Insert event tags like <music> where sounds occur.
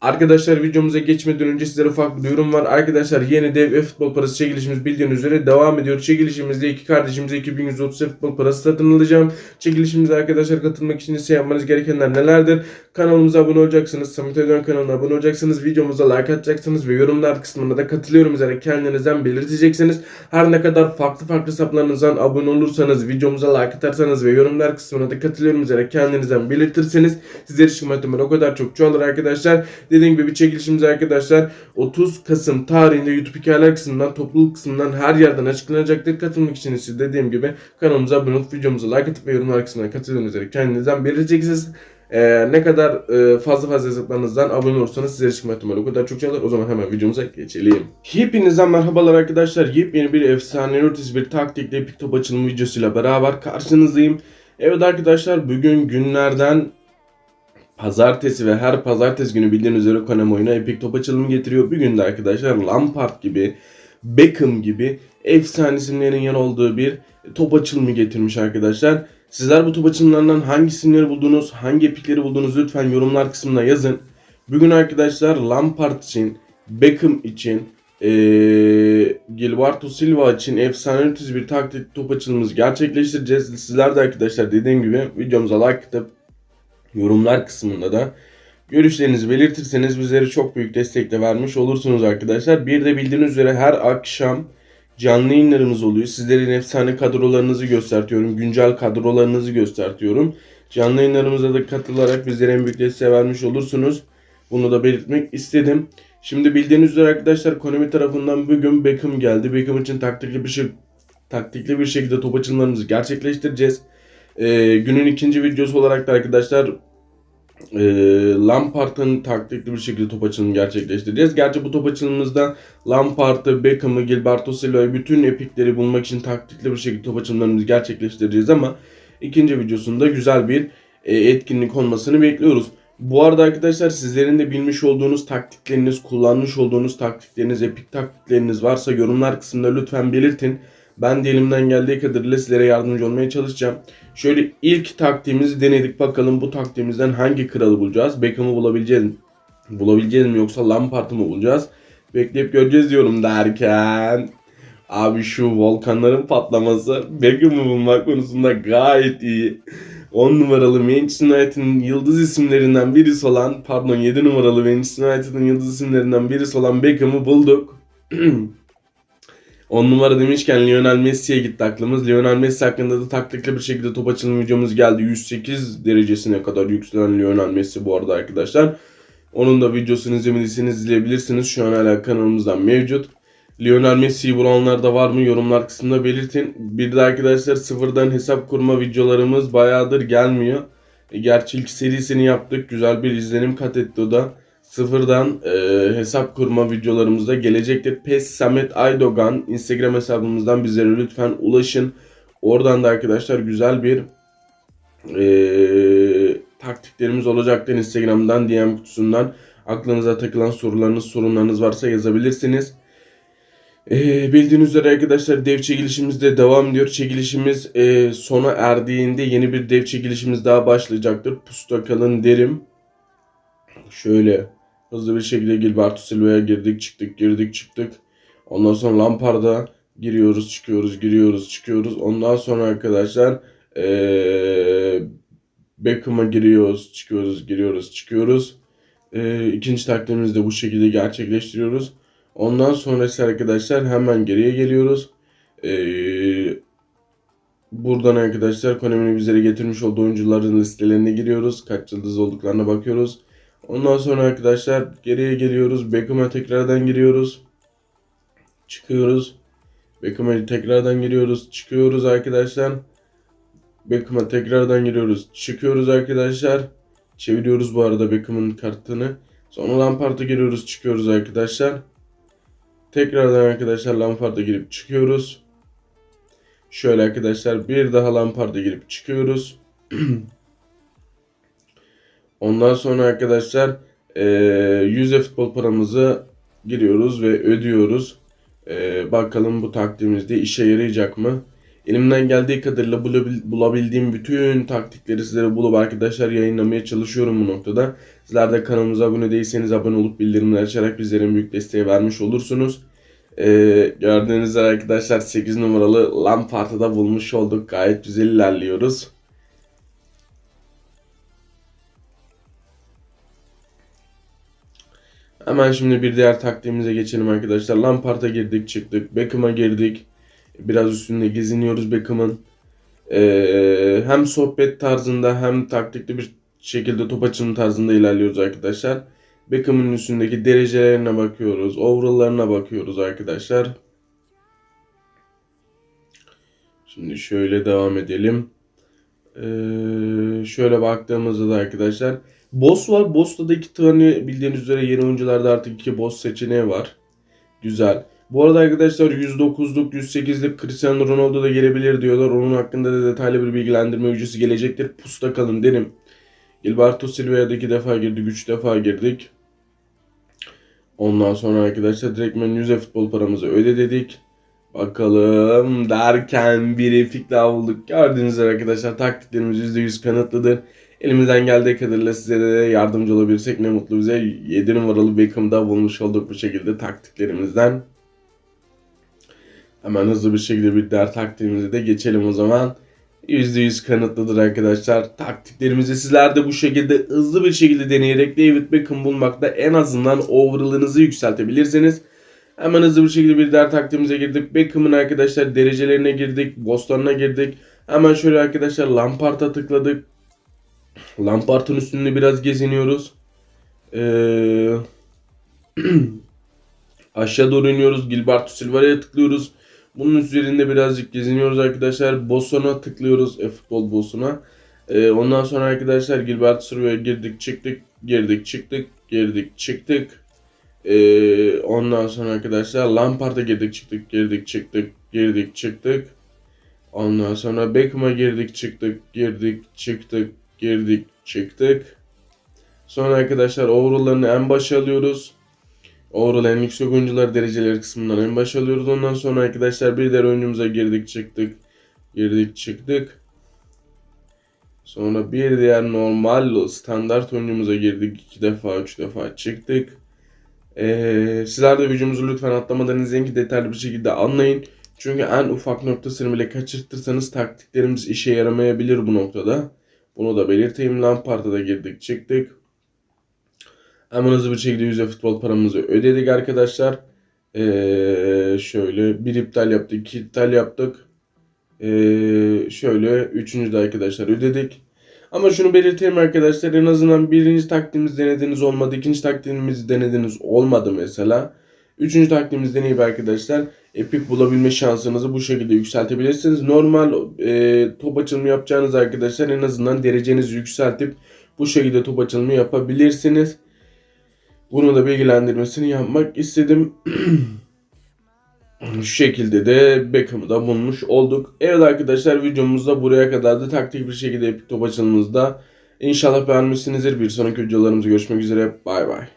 Arkadaşlar videomuza geçmeden önce sizlere ufak bir duyurum var. Arkadaşlar yeni dev ve futbol parası çekilişimiz bildiğiniz üzere devam ediyor. Çekilişimizde iki kardeşimize 2130 futbol parası satın alacağım. Çekilişimize arkadaşlar katılmak için ise yapmanız gerekenler nelerdir? Kanalımıza abone olacaksınız. Samet Ödön kanalına abone olacaksınız. Videomuza like atacaksınız ve yorumlar kısmına da katılıyorum üzere kendinizden belirteceksiniz. Her ne kadar farklı farklı hesaplarınızdan abone olursanız, videomuza like atarsanız ve yorumlar kısmına da katılıyorum üzere kendinizden belirtirseniz sizler için muhtemelen o kadar çok çoğalır arkadaşlar. Dediğim gibi bir çekilişimiz arkadaşlar 30 Kasım tarihinde YouTube hikayeler kısmından, topluluk kısmından her yerden açıklanacaktır. Katılmak için siz dediğim gibi kanalımıza abone olup videomuza like atıp ve yorumlar kısmına katılıyorum üzere kendinizden belirteceksiniz. Ee, ne kadar e, fazla fazla hesaplarınızdan abone olursanız sizler için muhtemelen o kadar çok şey olur. O zaman hemen videomuza geçelim. Hepinize merhabalar arkadaşlar. Yepyeni bir efsane ötesi bir taktikli epik top açılımı videosuyla beraber karşınızdayım. Evet arkadaşlar bugün günlerden pazartesi ve her pazartesi günü bildiğiniz üzere Konami oyuna epik top açılımı getiriyor. Bugün de arkadaşlar Lampard gibi, Beckham gibi efsane isimlerin yer olduğu bir top açılımı getirmiş arkadaşlar. Sizler bu top açılımlarından hangi isimleri buldunuz, hangi epikleri buldunuz lütfen yorumlar kısmına yazın. Bugün arkadaşlar Lampard için, Beckham için, eee Gilberto Silva için efsane ötesi bir taktik top açılımımızı gerçekleştireceğiz. Sizler de arkadaşlar dediğim gibi videomuza like atıp yorumlar kısmında da görüşlerinizi belirtirseniz bizlere çok büyük destek de vermiş olursunuz arkadaşlar. Bir de bildiğiniz üzere her akşam canlı yayınlarımız oluyor. Sizlerin efsane kadrolarınızı göstertiyorum. Güncel kadrolarınızı göstertiyorum. Canlı yayınlarımıza da katılarak bizlere en büyük desteği vermiş olursunuz. Bunu da belirtmek istedim. Şimdi bildiğiniz üzere arkadaşlar Konami tarafından bugün Beckham geldi. Beckham için taktikli bir şey taktikli bir şekilde top açılımlarımızı gerçekleştireceğiz. Ee, günün ikinci videosu olarak da arkadaşlar e, Lampard'ın taktikli bir şekilde top açılımını gerçekleştireceğiz. Gerçi bu top açılımımızda Lampard'ı, Beckham'ı, Gilberto Silva'yı bütün epikleri bulmak için taktikli bir şekilde top açılımlarımızı gerçekleştireceğiz ama ikinci videosunda güzel bir e, etkinlik olmasını bekliyoruz. Bu arada arkadaşlar sizlerin de bilmiş olduğunuz taktikleriniz, kullanmış olduğunuz taktikleriniz, epik taktikleriniz varsa yorumlar kısmında lütfen belirtin. Ben de elimden geldiği kadarıyla sizlere yardımcı olmaya çalışacağım. Şöyle ilk taktiğimizi denedik. Bakalım bu taktiğimizden hangi kralı bulacağız? Beckham'ı bulabileceğiz mi? Bulabileceğiz mi yoksa Lampard'ı mı bulacağız? Bekleyip göreceğiz diyorum derken. Abi şu volkanların patlaması Beckham'ı bulmak konusunda gayet iyi. 10 numaralı Manchester United'ın yıldız isimlerinden birisi olan pardon 7 numaralı Manchester United'ın yıldız isimlerinden birisi olan Beckham'ı bulduk. <clears throat> 10 numara demişken Lionel Messi'ye gitti aklımız. Lionel Messi hakkında da taktikli bir şekilde top açılım videomuz geldi. 108 derecesine kadar yükselen Lionel Messi bu arada arkadaşlar. Onun da videosunu izlemediyseniz izleyebilirsiniz. Şu an hala kanalımızdan mevcut. Lionel Messi'yi bulanlar da var mı yorumlar kısmında belirtin. Bir de arkadaşlar sıfırdan hesap kurma videolarımız bayağıdır gelmiyor. E, Gerçi ilk serisini yaptık. Güzel bir izlenim kat etti o da. Sıfırdan e, hesap kurma videolarımızda gelecektir. PES Samet Aydogan Instagram hesabımızdan bizlere lütfen ulaşın. Oradan da arkadaşlar güzel bir e, taktiklerimiz olacaktır. Instagram'dan DM kutusundan aklınıza takılan sorularınız sorunlarınız varsa yazabilirsiniz. Ee, bildiğiniz üzere arkadaşlar dev çekilişimiz de devam ediyor. Çekilişimiz e, sona erdiğinde yeni bir dev çekilişimiz daha başlayacaktır. Pusta kalın derim. Şöyle hızlı bir şekilde Gilberto Silva'ya girdik çıktık girdik çıktık. Ondan sonra Lampard'a giriyoruz çıkıyoruz giriyoruz çıkıyoruz. Ondan sonra arkadaşlar ee, Beckham'a giriyoruz çıkıyoruz giriyoruz çıkıyoruz. Ee, ikinci taktiğimizi de bu şekilde gerçekleştiriyoruz. Ondan sonrası arkadaşlar hemen geriye geliyoruz. Ee, buradan arkadaşlar Konami'nin bizlere getirmiş olduğu oyuncuların listelerine giriyoruz. Kaç yıldız olduklarına bakıyoruz. Ondan sonra arkadaşlar geriye geliyoruz. Beckham'a tekrardan giriyoruz. Çıkıyoruz. Beckham'a tekrardan giriyoruz. Çıkıyoruz arkadaşlar. Beckham'a tekrardan giriyoruz. Çıkıyoruz arkadaşlar. Çeviriyoruz bu arada Beckham'ın kartını. Sonra Lampard'a giriyoruz. Çıkıyoruz arkadaşlar. Tekrardan arkadaşlar Lampard'a girip çıkıyoruz. Şöyle arkadaşlar bir daha Lampard'a girip çıkıyoruz. <clears throat> Ondan sonra arkadaşlar e, yüzde futbol paramızı giriyoruz ve ödüyoruz. E, bakalım bu taktiğimizde işe yarayacak mı? Elimden geldiği kadarıyla bulabil- bulabildiğim bütün taktikleri sizlere bulup arkadaşlar yayınlamaya çalışıyorum bu noktada. Sizler de kanalımıza abone değilseniz abone olup bildirimleri açarak bizlere en büyük desteği vermiş olursunuz. Ee, gördüğünüz üzere arkadaşlar 8 numaralı Lampard'ı da bulmuş olduk. Gayet güzel ilerliyoruz. Hemen şimdi bir diğer taktiğimize geçelim arkadaşlar. Lampard'a girdik çıktık. Beckham'a girdik. Biraz üstünde geziniyoruz Beckham'ın. Ee, hem sohbet tarzında hem taktikli bir şekilde top açılım tarzında ilerliyoruz arkadaşlar. Beckham'ın üstündeki derecelerine bakıyoruz. Overall'larına bakıyoruz arkadaşlar. Şimdi şöyle devam edelim. Ee, şöyle baktığımızda da arkadaşlar Boss var. Boss'ta da iki tane bildiğiniz üzere yeni oyuncularda artık iki boss seçeneği var. Güzel. Bu arada arkadaşlar 109'luk 108'lik Cristiano Ronaldo da gelebilir diyorlar. Onun hakkında da detaylı bir bilgilendirme videosu gelecektir. Pusta kalın derim. Gilberto Silva'ya da iki defa girdik. Üç defa girdik. Ondan sonra arkadaşlar direktmen 100 futbol paramızı öde dedik. Bakalım derken bir epik daha bulduk. Gördüğünüz üzere arkadaşlar taktiklerimiz %100 kanıtlıdır. Elimizden geldiği kadarıyla size de yardımcı olabilirsek ne mutlu bize. 7 numaralı Beckham'ı da bulmuş olduk bu şekilde taktiklerimizden. Hemen hızlı bir şekilde bir diğer taktiğimize de geçelim o zaman. %100 kanıtlıdır arkadaşlar. Taktiklerimizi sizler de bu şekilde hızlı bir şekilde deneyerek David Beckham bulmakta en azından overall'ınızı yükseltebilirsiniz. Hemen hızlı bir şekilde bir diğer taktiğimize girdik. Beckham'ın arkadaşlar derecelerine girdik. Bosslarına girdik. Hemen şöyle arkadaşlar Lampard'a tıkladık. Lampard'ın üstünde biraz geziniyoruz. Ee, <clears throat> aşağı doğru iniyoruz. Gilberto Silva'ya tıklıyoruz. Bunun üzerinde birazcık geziniyoruz arkadaşlar. Bosson'a tıklıyoruz. E-futbol boss'una. Ee, ondan sonra arkadaşlar Gilberto Silva'ya girdik çıktık. Girdik çıktık. Girdik çıktık. Ee, ondan sonra arkadaşlar Lampard'a girdik çıktık. Girdik çıktık. Girdik çıktık. Ondan sonra Beckham'a girdik çıktık. Girdik çıktık. Girdik çıktık. Sonra arkadaşlar overall'larını en başa alıyoruz. Overall en yüksek oyuncular dereceleri kısmından en başa alıyoruz. Ondan sonra arkadaşlar bir diğer oyuncumuza girdik çıktık. Girdik çıktık. Sonra bir diğer normal standart oyuncumuza girdik. iki defa üç defa çıktık. Ee, sizler de videomuzu lütfen atlamadan izleyin ki detaylı bir şekilde anlayın. Çünkü en ufak noktasını bile kaçırtırsanız taktiklerimiz işe yaramayabilir bu noktada. Bunu da belirteyim. Lampard'a da girdik çıktık. Hemen hızlı bir şekilde yüzde futbol paramızı ödedik arkadaşlar. Ee, şöyle bir iptal yaptık, iki iptal yaptık. Ee, şöyle üçüncü de arkadaşlar ödedik. Ama şunu belirteyim arkadaşlar en azından birinci taktiğimiz denediniz olmadı. ikinci taktiğimiz denediniz olmadı mesela. Üçüncü taktiğimiz deneyip arkadaşlar epik bulabilme şansınızı bu şekilde yükseltebilirsiniz. Normal e, top açılımı yapacağınız arkadaşlar en azından derecenizi yükseltip bu şekilde top açılımı yapabilirsiniz. Bunu da bilgilendirmesini yapmak istedim. <clears throat> Şu şekilde de Beckham'ı da bulmuş olduk. Evet arkadaşlar videomuzda buraya kadar da taktik bir şekilde epik top açılımımızda. İnşallah beğenmişsinizdir. Bir sonraki videolarımızda görüşmek üzere. Bay bay.